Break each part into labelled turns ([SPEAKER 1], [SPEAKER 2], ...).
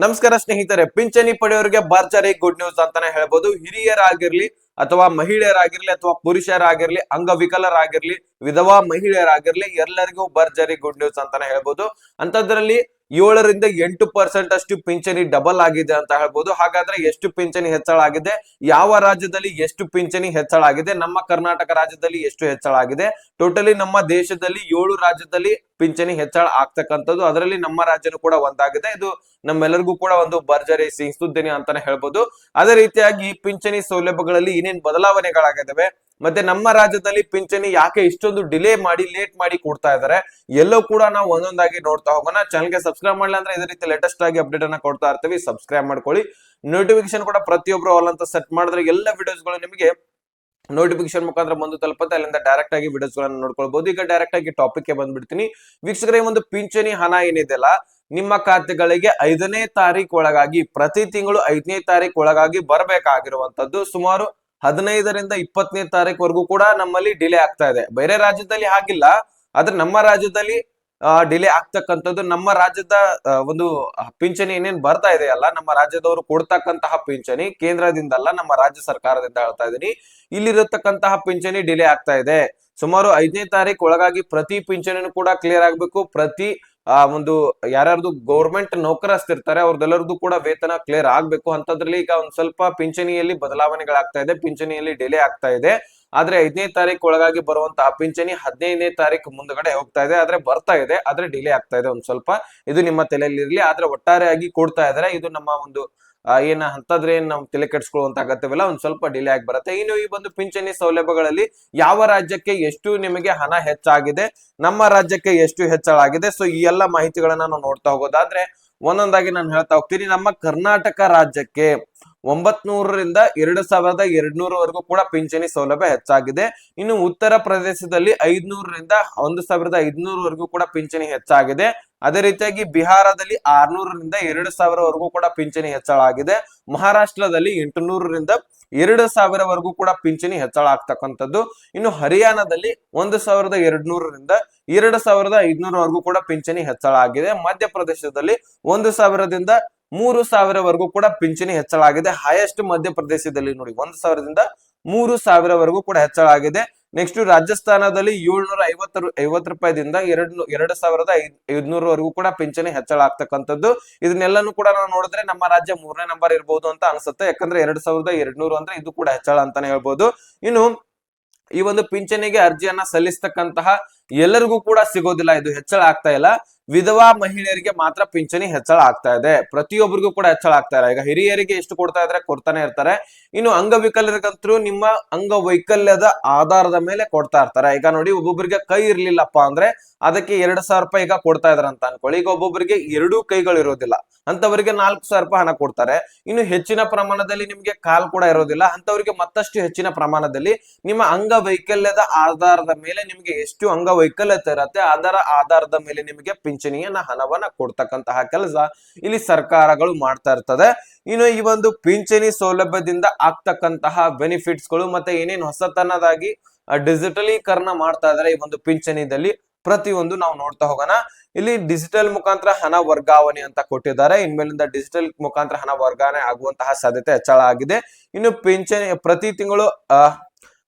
[SPEAKER 1] ನಮಸ್ಕಾರ ಸ್ನೇಹಿತರೆ, ಪಿಂಚಣಿ ಪಡೆಯೋರಿಗೆ ಭರ್ಜರಿ ಗುಡ್ ನ್ಯೂಸ್ ಅಂತಾನೆ ಹೇಳ್ಬೋದು. ಹಿರಿಯರಾಗಿರ್ಲಿ ಅಥವಾ ಮಹಿಳೆಯರಾಗಿರ್ಲಿ ಅಥವಾ ಪುರುಷರಾಗಿರ್ಲಿ, ಅಂಗವಿಕಲರಾಗಿರ್ಲಿ, ವಿಧವಾ ಮಹಿಳೆಯರಾಗಿರ್ಲಿ ಎಲ್ಲರಿಗೂ ಭರ್ಜರಿ ಗುಡ್ ನ್ಯೂಸ್ ಅಂತಾನೆ ಹೇಳ್ಬೋದು. ಅಂತದ್ರಲ್ಲಿ ಏಳರಿಂದ ಎಂಟು ಪರ್ಸೆಂಟ್ ಅಷ್ಟು ಪಿಂಚಣಿ ಡಬಲ್ ಆಗಿದೆ ಅಂತ ಹೇಳ್ಬೋದು. ಹಾಗಾದ್ರೆ ಎಷ್ಟು ಪಿಂಚಣಿ ಹೆಚ್ಚಳ ಆಗಿದೆ? ಯಾವ ರಾಜ್ಯದಲ್ಲಿ ಎಷ್ಟು ಪಿಂಚಣಿ ಹೆಚ್ಚಳ ಆಗಿದೆ? ನಮ್ಮ ಕರ್ನಾಟಕ ರಾಜ್ಯದಲ್ಲಿ ಎಷ್ಟು ಹೆಚ್ಚಳ ಆಗಿದೆ? ಟೋಟಲಿ ನಮ್ಮ ದೇಶದಲ್ಲಿ ಏಳು ರಾಜ್ಯದಲ್ಲಿ ಪಿಂಚಣಿ ಹೆಚ್ಚಳ ಆಗ್ತಕ್ಕಂಥದ್ದು. ಅದರಲ್ಲಿ ನಮ್ಮ ರಾಜ್ಯನೂ ಕೂಡ ಒಂದಾಗಿದೆ. ಇದು ನಮ್ಮೆಲ್ಲರಿಗೂ ಕೂಡ ಒಂದು ಭರ್ಜರಿ ಸಿಹಿ ಸುದ್ದಿನಿ ಅಂತಾನೆ ಹೇಳ್ಬೋದು. ಅದೇ ರೀತಿಯಾಗಿ ಪಿಂಚಣಿ ಸೌಲಭ್ಯಗಳಲ್ಲಿ ಏನೇನು ಬದಲಾವಣೆಗಳಾಗಿದ್ದಾವೆ ಮತ್ತೆ ನಮ್ಮ ರಾಜ್ಯದಲ್ಲಿ ಪಿಂಚಣಿ ಯಾಕೆ ಇಷ್ಟೊಂದು ಡಿಲೇ ಮಾಡಿ ಲೇಟ್ ಮಾಡಿ ಕೊಡ್ತಾ ಇದ್ದಾರೆ, ಎಲ್ಲೋ ಕೂಡ ನಾವು ಒಂದೊಂದಾಗಿ ನೋಡ್ತಾ ಹೋಗೋಣ. ಚಾನಲ್ಗೆ ಸಬ್ಸ್ಕ್ರೈಬ್ ಮಾಡಲ್ಲ ಅಂದ್ರೆ ಇದೇ ರೀತಿ ಲೇಟೆಸ್ಟ್ ಆಗಿ ಅಪ್ಡೇಟ್ ಅನ್ನ ಕೊಡ್ತಾ ಇರ್ತೀವಿ. ಸಬ್ಸ್ಕ್ರೈಬ್ ಮಾಡ್ಕೊಳ್ಳಿ. ನೋಟಿಫಿಕೇಶನ್ ಕೂಡ ಪ್ರತಿಯೊಬ್ರು ಅಲ್ಲ ಅಂತ ಸೆಟ್ ಮಾಡಿದ್ರೆ ಎಲ್ಲ ವಿಡಿಯೋಸ್ಗಳು ನಿಮಗೆ ನೋಟಿಫಿಕೇಶನ್ ಮುಖಾಂತರ ಬಂದು ತಲುಪುತ್ತೆ. ಅಲ್ಲಿಂದ ಡೈರೆಕ್ಟ್ ಆಗಿ ವಿಡಿಯೋಸ್ ಗಳನ್ನ ನೋಡ್ಕೊಳ್ಬಹುದು ಈಗ ಡೈರೆಕ್ಟ್ ಆಗಿ ಟಾಪಿಕ್ಗೆ ಬಂದ್ಬಿಡ್ತೀನಿ. ವೀಕ್ಷಕರೇ ಒಂದು ಪಿಂಚಣಿ ಹಣ ಏನಿದೆಯಲ್ಲ, ನಿಮ್ಮ ಖಾತೆಗಳಿಗೆ ಐದನೇ ತಾರೀಕು ಒಳಗಾಗಿ, ಪ್ರತಿ ತಿಂಗಳು ಐದನೇ ತಾರೀಕು ಒಳಗಾಗಿ ಬರಬೇಕಾಗಿರುವಂತದ್ದು ಸುಮಾರು ಹದಿನೈದರಿಂದ ಇಪ್ಪತ್ತನೇ ತಾರೀಕು ಕೂಡ ನಮ್ಮಲ್ಲಿ ಡಿಲೇ ಆಗ್ತಾ ಇದೆ. ಬೇರೆ ರಾಜ್ಯದಲ್ಲಿ ಹಾಗಿಲ್ಲ, ಆದ್ರೆ ನಮ್ಮ ರಾಜ್ಯದಲ್ಲಿ ಡಿಲೇ ಆಗ್ತಕ್ಕಂಥದ್ದು ನಮ್ಮ ರಾಜ್ಯದ ಒಂದು ಪಿಂಚಣಿ ಏನೇನ್ ಬರ್ತಾ ಇದೆಯಲ್ಲ ನಮ್ಮ ರಾಜ್ಯದವರು ಕೊಡ್ತಕ್ಕಂತಹ ಪಿಂಚಣಿ, ಕೇಂದ್ರದಿಂದಲ್ಲ ನಮ್ಮ ರಾಜ್ಯ ಸರ್ಕಾರದಿಂದ ಹೇಳ್ತಾ ಇದೀನಿ. ಇಲ್ಲಿರತಕ್ಕಂತಹ ಪಿಂಚಣಿ ಡಿಲೇ ಆಗ್ತಾ ಇದೆ. ಸುಮಾರು ಐದನೇ ತಾರೀಕು ಒಳಗಾಗಿ ಪ್ರತಿ ಪಿಂಚಣಿನೂ ಕೂಡ ಕ್ಲಿಯರ್ ಆಗ್ಬೇಕು. ಪ್ರತಿ ಆ ಒಂದು ಯಾರ್ಯಾರ್ದು ಗೌರ್ಮೆಂಟ್ ನೌಕರಸ್ತಿರ್ತಾರೆ ಅವ್ರದ್ದೆಲ್ಲರದು ಕೂಡ ವೇತನ ಕ್ಲಿಯರ್ ಆಗ್ಬೇಕು ಅಂತದ್ರಲ್ಲಿ ಈಗ ಒಂದ್ ಸ್ವಲ್ಪ ಪಿಂಚಣಿಯಲ್ಲಿ ಬದಲಾವಣೆಗಳಾಗ್ತಾ ಇದೆ, ಪಿಂಚಣಿಯಲ್ಲಿ ಡಿಲೇ ಆಗ್ತಾ ಇದೆ. ಆದ್ರೆ ಐದನೇ ತಾರೀಕು ಒಳಗಾಗಿ ಬರುವಂತಹ ಪಿಂಚಣಿ ಹದಿನೈದನೇ ತಾರೀಕು ಮುಂದಗಡೆ ಹೋಗ್ತಾ ಇದೆ, ಆದ್ರೆ ಬರ್ತಾ ಇದೆ, ಆದ್ರೆ ಡಿಲೇ ಆಗ್ತಾ ಇದೆ ಒಂದ್ ಸ್ವಲ್ಪ. ಇದು ನಿಮ್ಮ ತಲೆಯಲ್ಲಿ ಇರ್ಲಿ ಆದ್ರೆ ಒಟ್ಟಾರೆಯಾಗಿ ಕೊಡ್ತಾ ಇದಾರೆ. ಇದು ನಮ್ಮ ಒಂದು ಏನ ಅಂತದ್ರೇನ್ ನಾವು ತಲೆ ಕೆಡ್ಸ್ಕೊಳ್ಳುವಂತ ಅಗತ್ಯವಿಲ್ಲ, ಒಂದ್ ಸ್ವಲ್ಪ ಡಿಲೇ ಆಗಿ ಬರುತ್ತೆ. ಇನ್ನು ಈ ಒಂದು ಪಿಂಚಣಿ ಸೌಲಭ್ಯಗಳಲ್ಲಿ ಯಾವ ರಾಜ್ಯಕ್ಕೆ ಎಷ್ಟು ನಿಮಗೆ ಹಣ ಹೆಚ್ಚಾಗಿದೆ, ನಮ್ಮ ರಾಜ್ಯಕ್ಕೆ ಎಷ್ಟು ಹೆಚ್ಚಳ ಆಗಿದೆ ಸೊ ಈ ಎಲ್ಲ ಮಾಹಿತಿಗಳನ್ನ ನಾವು ನೋಡ್ತಾ ಹೋಗೋದಾದ್ರೆ, ಒಂದೊಂದಾಗಿ ನಾನು ಹೇಳ್ತಾ ಹೋಗ್ತೀನಿ. ನಮ್ಮ ಕರ್ನಾಟಕ ರಾಜ್ಯಕ್ಕೆ ಒಂಬತ್ ನೂರರಿಂದ ಎರಡು ಸಾವಿರದ ಎರಡ್ನೂರವರೆಗೂ ಕೂಡ ಪಿಂಚಣಿ ಸೌಲಭ್ಯ ಹೆಚ್ಚಾಗಿದೆ. ಇನ್ನು ಉತ್ತರ ಪ್ರದೇಶದಲ್ಲಿ ಐದ್ನೂರರಿಂದ ಒಂದು ಸಾವಿರದ ಐದ್ನೂರವರೆಗೂ ಕೂಡ ಪಿಂಚಣಿ ಹೆಚ್ಚಾಗಿದೆ. ಅದೇ ರೀತಿಯಾಗಿ ಬಿಹಾರದಲ್ಲಿ ಆರ್ನೂರರಿಂದ ಎರಡು ಸಾವಿರವರೆಗೂ ಕೂಡ ಪಿಂಚಣಿ ಹೆಚ್ಚಳ ಆಗಿದೆ ಮಹಾರಾಷ್ಟ್ರದಲ್ಲಿ ಎಂಟುನೂರರಿಂದ ಎರಡು ಸಾವಿರವರೆಗೂ ಕೂಡ ಪಿಂಚಣಿ ಹೆಚ್ಚಳ ಆಗ್ತಕ್ಕಂಥದ್ದು ಇನ್ನು ಹರಿಯಾಣದಲ್ಲಿ ಒಂದು ಸಾವಿರದ ಎರಡ್ನೂರರಿಂದ ಎರಡು ಸಾವಿರದ ಐದ್ನೂರವರೆಗೂ ಕೂಡ ಪಿಂಚಣಿ ಹೆಚ್ಚಳ ಆಗಿದೆ ಮಧ್ಯಪ್ರದೇಶದಲ್ಲಿ ಒಂದು ಸಾವಿರದಿಂದ ಮೂರು ಸಾವಿರವರೆಗೂ ಕೂಡ ಪಿಂಚಣಿ ಹೆಚ್ಚಳ ಆಗಿದೆ. ಹೈಯೆಸ್ಟ್ ಮಧ್ಯಪ್ರದೇಶದಲ್ಲಿ ನೋಡಿ, ಒಂದು ಸಾವಿರದಿಂದ ಮೂರು ಸಾವಿರವರೆಗೂ ಕೂಡ ಹೆಚ್ಚಳ ಆಗಿದೆ. ನೆಕ್ಸ್ಟ್ ರಾಜಸ್ಥಾನದಲ್ಲಿ ಏಳ್ನೂರ ಐವತ್ತು ಐವತ್ತು ರೂಪಾಯಿದಿಂದ ಎರಡು ಎರಡು ಸಾವಿರದ ಐದ್, ಐದ್ನೂರವರೆಗೂ ಕೂಡ ಪಿಂಚಣಿ ಹೆಚ್ಚಳ ಆಗ್ತಕ್ಕಂಥದ್ದು. ಇದನ್ನೆಲ್ಲನೂ ಕೂಡ ನಾವು ನೋಡಿದ್ರೆ ನಮ್ಮ ರಾಜ್ಯ ಮೂರನೇ ನಂಬರ್ ಇರಬಹುದು ಅಂತ ಅನ್ಸುತ್ತೆ. ಯಾಕಂದ್ರೆ ಎರಡ್ ಸಾವಿರದ ಎರಡ್ನೂರು ಅಂದ್ರೆ ಇದು ಕೂಡ ಹೆಚ್ಚಳ ಅಂತಾನೆ ಹೇಳ್ಬೋದು. ಇನ್ನು ಈ ಒಂದು ಪಿಂಚಣಿಗೆ ಅರ್ಜಿಯನ್ನ ಸಲ್ಲಿಸ್ತಕ್ಕಂತಹ ಎಲ್ಲರಿಗೂ ಕೂಡ ಸಿಗೋದಿಲ್ಲ, ಇದು ಹೆಚ್ಚಳ ಆಗ್ತಾ ಇಲ್ಲ. ವಿಧವಾ ಮಹಿಳೆಯರಿಗೆ ಮಾತ್ರ ಪಿಂಚಣಿ ಹೆಚ್ಚಳ ಆಗ್ತಾ ಇದೆ. ಪ್ರತಿಯೊಬ್ಬರಿಗೂ ಕೂಡ ಹೆಚ್ಚಳ ಆಗ್ತಾ ಇಲ್ಲ. ಈಗ ಹಿರಿಯರಿಗೆ ಎಷ್ಟು ಕೊಡ್ತಾ ಇದ್ರೆ ಕೊಡ್ತಾನೆ ಇರ್ತಾರೆ. ಇನ್ನು ಅಂಗವಿಕಲರಿಗಂತರೂ ನಿಮ್ಮ ಅಂಗವೈಕಲ್ಯದ ಆಧಾರದ ಮೇಲೆ ಕೊಡ್ತಾ ಇರ್ತಾರೆ. ಈಗ ನೋಡಿ ಒಬ್ಬೊಬ್ಬರಿಗೆ ಕೈ ಇರ್ಲಿಲ್ಲಪ್ಪ ಅಂದ್ರೆ ಅದಕ್ಕೆ ಎರಡ್ ಸಾವಿರ ರೂಪಾಯಿ ಈಗ ಕೊಡ್ತಾ ಇದಾರೆ ಅಂತ ಅನ್ಕೊಳ್ಳಿ. ಈಗ ಒಬ್ಬೊಬ್ಬರಿಗೆ ಎರಡೂ ಕೈಗಳು ಇರೋದಿಲ್ಲ. ಅಂತವರಿಗೆ ನಾಲ್ಕು ಸಾವಿರ ರೂಪಾಯಿ ಹಣ ಕೊಡ್ತಾರೆ. ಇನ್ನು ಹೆಚ್ಚಿನ ಪ್ರಮಾಣದಲ್ಲಿ ನಿಮ್ಗೆ ಕಾಲ್ ಕೂಡ ಇರೋದಿಲ್ಲ. ಅಂತವರಿಗೆ ಮತ್ತಷ್ಟು ಹೆಚ್ಚಿನ ಪ್ರಮಾಣದಲ್ಲಿ ನಿಮ್ಮ ಅಂಗವೈಕಲ್ಯದ ಆಧಾರದ ಮೇಲೆ ನಿಮ್ಗೆ ಎಷ್ಟು ಇರತ್ತೆ ಅದರ ಆಧಾರದ ಮೇಲೆ ನಿಮಗೆ ಪಿಂಚಣಿಯನ್ನ, ಹಣವನ್ನ ಕೊಡ್ತಕ್ಕಂತಹ ಕೆಲಸ ಇಲ್ಲಿ ಸರ್ಕಾರಗಳು ಮಾಡ್ತಾ ಇರ್ತದೆ. ಇನ್ನು ಈ ಒಂದು ಪಿಂಚಣಿ ಸೌಲಭ್ಯದಿಂದ ಆಗ್ತಕ್ಕಂತಹ ಬೆನಿಫಿಟ್ಸ್ಗಳು ಮತ್ತೆ ಏನೇನು ಹೊಸತನದಾಗಿ ಡಿಜಿಟಲೀಕರಣ ಮಾಡ್ತಾ ಇದಾರೆ ಈ ಒಂದು ಪಿಂಚಣಿದಲ್ಲಿ, ಪ್ರತಿಯೊಂದು ನಾವು ನೋಡ್ತಾ ಹೋಗೋಣ. ಇಲ್ಲಿ ಡಿಜಿಟಲ್ ಮುಖಾಂತರ ಹಣ ವರ್ಗಾವಣೆ ಅಂತ ಕೊಟ್ಟಿದ್ದಾರೆ. ಇನ್ಮೇಲಿಂದ ಡಿಜಿಟಲ್ ಮುಖಾಂತರ ಹಣ ವರ್ಗಾವಣೆ ಆಗುವಂತಹ ಸಾಧ್ಯತೆ ಹೆಚ್ಚಳ ಆಗಿದೆ. ಇನ್ನು ಪಿಂಚಣಿ ಪ್ರತಿ ತಿಂಗಳು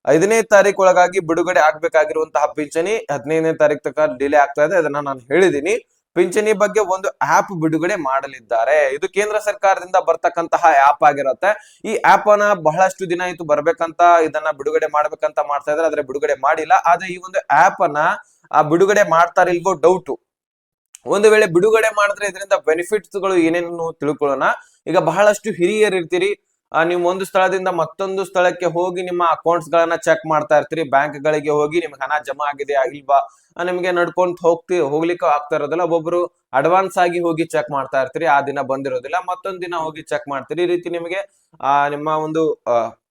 [SPEAKER 1] ಐದನೇ ತಾರೀಕು ಒಳಗಾಗಿ ಬಿಡುಗಡೆ ಆಗ್ಬೇಕಾಗಿರುವಂತಹ ಪಿಂಚಣಿ ಹದಿನೈದನೇ ತಾರೀಕು ತನಕ ಡಿಲೇ ಆಗ್ತಾ ಇದೆ. ಅದನ್ನ ನಾನು ಹೇಳಿದೀನಿ. ಪಿಂಚಣಿ ಬಗ್ಗೆ ಒಂದು ಆಪ್ ಬಿಡುಗಡೆ ಮಾಡಲಿದ್ದಾರೆ. ಇದು ಕೇಂದ್ರ ಸರ್ಕಾರದಿಂದ ಬರ್ತಕ್ಕಂತಹ ಆಪ್ ಆಗಿರುತ್ತೆ. ಈ ಆಪ್ ಅನ್ನ ಬಹಳಷ್ಟು ದಿನ ಆಯ್ತು ಬರ್ಬೇಕಂತ ಇದನ್ನ ಬಿಡುಗಡೆ ಮಾಡ್ಬೇಕಂತ ಮಾಡ್ತಾ ಇದ್ದಾರೆ. ಆದ್ರೆ ಬಿಡುಗಡೆ ಮಾಡಿಲ್ಲ. ಆದ್ರೆ ಈ ಒಂದು ಆಪ್ ಅನ್ನ ಆ ಬಿಡುಗಡೆ ಮಾಡ್ತಾರ ಇಲ್ವೋ ಡೌಟ್ ಒಂದು ವೇಳೆ ಬಿಡುಗಡೆ ಮಾಡಿದ್ರೆ ಇದರಿಂದ ಬೆನಿಫಿಟ್ಸ್ಗಳು ಏನೇನು ತಿಳ್ಕೊಳ್ಳೋಣ. ಈಗ ಬಹಳಷ್ಟು ಹಿರಿಯರು ಇರ್ತೀರಿ ಆ, ನೀವು ಒಂದು ಸ್ಥಳದಿಂದ ಮತ್ತೊಂದು ಸ್ಥಳಕ್ಕೆ ಹೋಗಿ ನಿಮ್ಮ ಅಕೌಂಟ್ಸ್ ಗಳನ್ನ ಚೆಕ್ ಮಾಡ್ತಾ ಇರ್ತೀರಿ. ಬ್ಯಾಂಕ್ ಗಳಿಗೆ ಹೋಗಿ ನಿಮ್ಗೆ ಹಣ ಜಮಾ ಆಗಿದೆ ಇಲ್ವಾ? ಆ, ನಿಮ್ಗೆ ನಡ್ಕೊಂತ ಹೋಗ್ತಿ ಹೋಗ್ಲಿಕ್ಕೆ ಆಗ್ತಾ ಇರೋದಿಲ್ಲ. ಒಬ್ಬೊಬ್ರು ಅಡ್ವಾನ್ಸ್ ಆಗಿ ಹೋಗಿ ಚೆಕ್ ಮಾಡ್ತಾ ಇರ್ತೀರಿ. ಆ ದಿನ ಬಂದಿರೋದಿಲ್ಲ. ಮತ್ತೊಂದ್ ದಿನ ಹೋಗಿ ಚೆಕ್ ಮಾಡ್ತೀರಿ. ಈ ರೀತಿ ನಿಮಗೆ ಆ ನಿಮ್ಮ ಒಂದು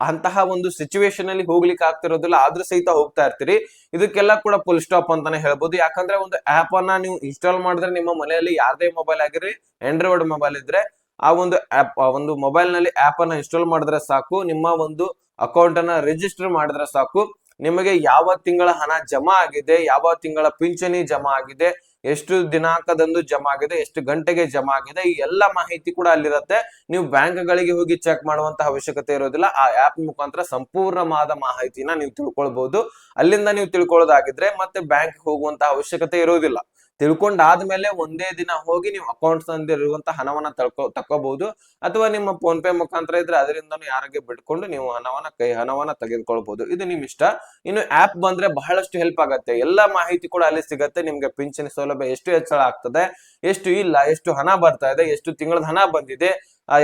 [SPEAKER 1] ಅಂತಹ ಒಂದು ಸಿಚುವೇಶನ್ ಅಲ್ಲಿ ಹೋಗ್ಲಿಕ್ಕೆ ಆಗ್ತಿರೋದಿಲ್ಲ ಆದ್ರೂ ಸಹಿತ ಹೋಗ್ತಾ ಇರ್ತೀರಿ. ಇದಕ್ಕೆಲ್ಲ ಕೂಡ ಫುಲ್ ಸ್ಟಾಪ್ ಅಂತಾನೆ ಹೇಳ್ಬೋದು. ಯಾಕಂದ್ರೆ ಒಂದು ಆಪ್ ಅನ್ನ ನೀವು ಇನ್ಸ್ಟಾಲ್ ಮಾಡಿದ್ರೆ ನಿಮ್ಮ ಮನೆಯಲ್ಲಿ ಯಾರದೇ ಮೊಬೈಲ್ ಆಗಿರಿ ಆಂಡ್ರಾಯ್ಡ್ ಮೊಬೈಲ್ ಇದ್ರೆ ಆ ಒಂದು ಆಪ್ ಒಂದು ಮೊಬೈಲ್ನಲ್ಲಿ ಆಪ್ ಅನ್ನ ಇನ್ಸ್ಟಾಲ್ ಮಾಡಿದ್ರೆ ಸಾಕು. ನಿಮ್ಮ ಒಂದು ಅಕೌಂಟ್ ಅನ್ನ ರಿಜಿಸ್ಟರ್ ಮಾಡಿದ್ರೆ ಸಾಕು. ನಿಮಗೆ ಯಾವ ತಿಂಗಳ ಹಣ ಜಮಾ ಆಗಿದೆ, ಯಾವ ತಿಂಗಳ ಪಿಂಚಣಿ ಜಮಾ ಆಗಿದೆ, ಎಷ್ಟು ದಿನಾಂಕದಂದು ಜಮಾ ಆಗಿದೆ, ಎಷ್ಟು ಗಂಟೆಗೆ ಜಮಾ ಆಗಿದೆ, ಈ ಎಲ್ಲ ಮಾಹಿತಿ ಕೂಡ ಅಲ್ಲಿರುತ್ತೆ. ನೀವು ಬ್ಯಾಂಕ್ಗಳಿಗೆ ಹೋಗಿ ಚೆಕ್ ಮಾಡುವಂತ ಅವಶ್ಯಕತೆ ಇರೋದಿಲ್ಲ. ಆ ಆಪ್ ಮುಖಾಂತರ ಸಂಪೂರ್ಣವಾದ ಮಾಹಿತಿನ ನೀವು ತಿಳ್ಕೊಳ್ಬಹುದು ಅಲ್ಲಿಂದ ನೀವು ತಿಳ್ಕೊಳ್ಳೋದಾಗಿದ್ರೆ ಮತ್ತೆ ಬ್ಯಾಂಕ್ ಹೋಗುವಂತ ಅವಶ್ಯಕತೆ ಇರೋದಿಲ್ಲ. ತಿಳ್ಕೊಂಡಾದ್ಮೇಲೆ ಒಂದೇ ದಿನ ಹೋಗಿ ನೀವು ಅಕೌಂಟ್ಸ್ ಇರುವಂತ ಹಣವನ್ನ ತಳ್ಕೊ ತಕ್ಕೋಬಹುದು ಅಥವಾ ನಿಮ್ಮ ಫೋನ್ ಪೇ ಮುಖಾಂತರ ಇದ್ರೆ ಅದರಿಂದನೂ ಯಾರಿಗೆ ಬಿಟ್ಕೊಂಡು ನೀವು ಹಣವನ್ನ ಕೈ ಹಣವನ್ನ ತೆಗೆದುಕೊಳ್ಬಹುದು ಇದು ನಿಮ್ ಇಷ್ಟ ಇನ್ನು ಆಪ್ ಬಂದ್ರೆ ಬಹಳಷ್ಟು ಹೆಲ್ಪ್ ಆಗತ್ತೆ. ಎಲ್ಲಾ ಮಾಹಿತಿ ಕೂಡ ಅಲ್ಲಿ ಸಿಗತ್ತೆ. ನಿಮ್ಗೆ ಪಿಂಚಣಿ ಸೌಲಭ್ಯ ಎಷ್ಟು ಹೆಚ್ಚಳ ಆಗ್ತದೆ, ಎಷ್ಟು ಇಲ್ಲ, ಎಷ್ಟು ಹಣ ಬರ್ತಾ ಇದೆ, ಎಷ್ಟು ತಿಂಗಳದ ಹಣ ಬಂದಿದೆ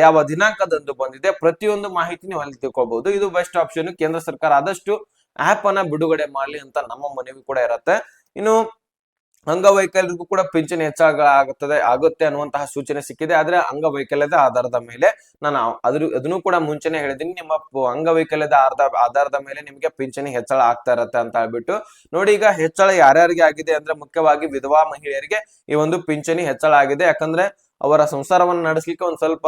[SPEAKER 1] ಯಾವ ದಿನಾಂಕದಂದು ಬಂದಿದೆ, ಪ್ರತಿಯೊಂದು ಮಾಹಿತಿ ನೀವು ಅಲ್ಲಿ ತಿಳ್ಕೊಬಹುದು ಇದು ಬೆಸ್ಟ್ ಆಪ್ಷನ್ ಕೇಂದ್ರ ಸರ್ಕಾರ ಆದಷ್ಟು ಆಪ್ ಅನ್ನ ಬಿಡುಗಡೆ ಮಾಡಲಿ ಅಂತ ನಮ್ಮ ಮನವಿ ಕೂಡ ಇರತ್ತೆ. ಇನ್ನು ಅಂಗವೈಕಲ್ಯರಿಗೂ ಕೂಡ ಪಿಂಚಣಿ ಹೆಚ್ಚಾಗ ಆಗುತ್ತದೆ, ಆಗುತ್ತೆ ಅನ್ನುವಂತಹ ಸೂಚನೆ ಸಿಕ್ಕಿದೆ. ಆದ್ರೆ ಅಂಗವೈಕಲ್ಯದ ಆಧಾರದ ಮೇಲೆ ನಾನು ಅದ್ರ ಅದನ್ನು ಕೂಡ ಮುಂಚೆನೆ ಹೇಳಿದೀನಿ ನಿಮ್ಮ ಅಂಗವೈಕಲ್ಯದ ಆಧಾರ ಆಧಾರದ ಮೇಲೆ ನಿಮಗೆ ಪಿಂಚಣಿ ಹೆಚ್ಚಳ ಆಗ್ತಾ ಇರತ್ತೆ ಅಂತ ಹೇಳ್ಬಿಟ್ಟು. ನೋಡಿ, ಈಗ ಹೆಚ್ಚಳ ಯಾರ್ಯಾರಿಗೆ ಆಗಿದೆ ಅಂದ್ರೆ ಮುಖ್ಯವಾಗಿ ವಿಧವಾ ಮಹಿಳೆಯರಿಗೆ ಈ ಒಂದು ಪಿಂಚಣಿ ಹೆಚ್ಚಳ ಆಗಿದೆ. ಯಾಕಂದ್ರೆ ಅವರ ಸಂಸಾರವನ್ನು ನಡೆಸಲಿಕ್ಕೆ ಒಂದ್ ಸ್ವಲ್ಪ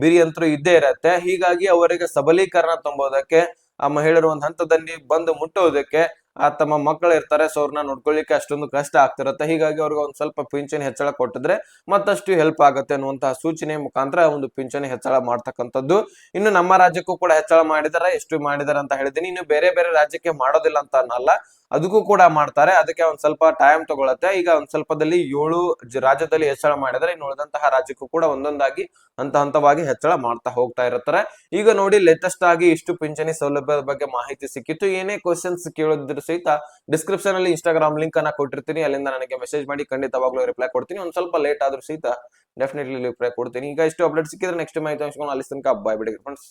[SPEAKER 1] ಬಿರಿ ಅಂತರೂ ಇದ್ದೇ ಇರತ್ತೆ. ಹೀಗಾಗಿ ಅವರಿಗೆ ಸಬಲೀಕರಣ ತುಂಬೋದಕ್ಕೆ, ಆ ಮಹಿಳೆಯರು ಒಂದ್ ಹಂತದಲ್ಲಿ ಬಂದು ಮುಟ್ಟೋದಕ್ಕೆ ಆ ತಮ್ಮ ಮಕ್ಕಳು ಇರ್ತಾರೆ, ಸೊ ಅವ್ರನ್ನ ನೋಡ್ಕೊಳ್ಳಿಕ್ಕೆ ಅಷ್ಟೊಂದು ಕಷ್ಟ ಆಗ್ತಿರತ್ತೆ. ಹೀಗಾಗಿ ಅವ್ರಿಗೆ ಒಂದು ಸ್ವಲ್ಪ ಪಿಂಚಣಿ ಹೆಚ್ಚಳ ಕೊಟ್ಟಿದ್ರೆ ಮತ್ತಷ್ಟು ಹೆಲ್ಪ್ ಆಗುತ್ತೆ ಅನ್ನುವಂತಹ ಸೂಚನೆ ಮುಖಾಂತರ ಒಂದು ಪಿಂಚಣಿ ಹೆಚ್ಚಳ ಮಾಡ್ತಕ್ಕಂಥದ್ದು. ಇನ್ನು ನಮ್ಮ ರಾಜ್ಯಕ್ಕೂ ಕೂಡ ಹೆಚ್ಚಳ ಮಾಡಿದಾರೆ, ಎಷ್ಟು ಮಾಡಿದಾರೆ ಅಂತ ಹೇಳಿದೀನಿ ಇನ್ನು ಬೇರೆ ಬೇರೆ ರಾಜ್ಯಕ್ಕೆ ಮಾಡೋದಿಲ್ಲ ಅಂತ ಅನ್ನಲ್ಲ. ಅದಕ್ಕೂ ಕೂಡ ಮಾಡ್ತಾರೆ. ಅದಕ್ಕೆ ಒಂದ್ ಸ್ವಲ್ಪ ಟೈಮ್ ತಗೊಳತ್ತೆ. ಈಗ ಒಂದ್ ಸ್ವಲ್ಪದಲ್ಲಿ ಏಳು ರಾಜ್ಯದಲ್ಲಿ ಹೆಚ್ಚಳ ಮಾಡಿದ್ರೆ ಇನ್ನು ಉಳಿದಂತಹ ರಾಜ್ಯಕ್ಕೂ ಕೂಡ ಒಂದೊಂದಾಗಿ ಹಂತ ಹಂತವಾಗಿ ಹೆಚ್ಚಳ ಮಾಡ್ತಾ ಹೋಗ್ತಾ ಇರುತ್ತಾರೆ. ಈಗ ನೋಡಿ ಲೇಟೆಸ್ಟ್ ಆಗಿ ಇಷ್ಟು ಪಿಂಚಣಿ ಸೌಲಭ್ಯದ ಬಗ್ಗೆ ಮಾಹಿತಿ ಸಿಕ್ಕಿತ್ತು. ಏನೇ ಕ್ವಶನ್ಸ್ ಕೇಳೋದ್ರ ಸಹಿತ ಡಿಸ್ಕ್ರಿಪ್ಷನ್ ಅಲ್ಲಿ ಇನ್ಸ್ಟಾಗ್ರಾಮ್ ಲಿಂಕ್ ಅನ್ನ ಕೊಟ್ಟಿರ್ತೀನಿ. ಅಲ್ಲಿಂದ ನನಗೆ ಮೆಸೇಜ್ ಮಾಡಿ. ಖಂಡಿತವಾಗ್ಲೂ ರಿಪ್ಲೈ ಕೊಡ್ತೀನಿ. ಒಂದ್ ಸ್ವಲ್ಪ ಲೇಟ್ ಆದ್ರೂ ಸಹಿತ ಡೆಫಿನೆಟ್ಲಿ ರಿಪ್ಲೈ ಕೊಡ್ತೀನಿ. ಈಗ ಇಷ್ಟು ಅಪ್ಡೇಟ್ ಸಿಕ್ಕಿದ್ರೆ ನೆಕ್ಸ್ಟ್ ಮಾಹಿತಿ ಅಲ್ಲಿ ತನಕ ಬಾಯ್ ಬಿಡಿ ಫ್ರೆಂಡ್ಸ್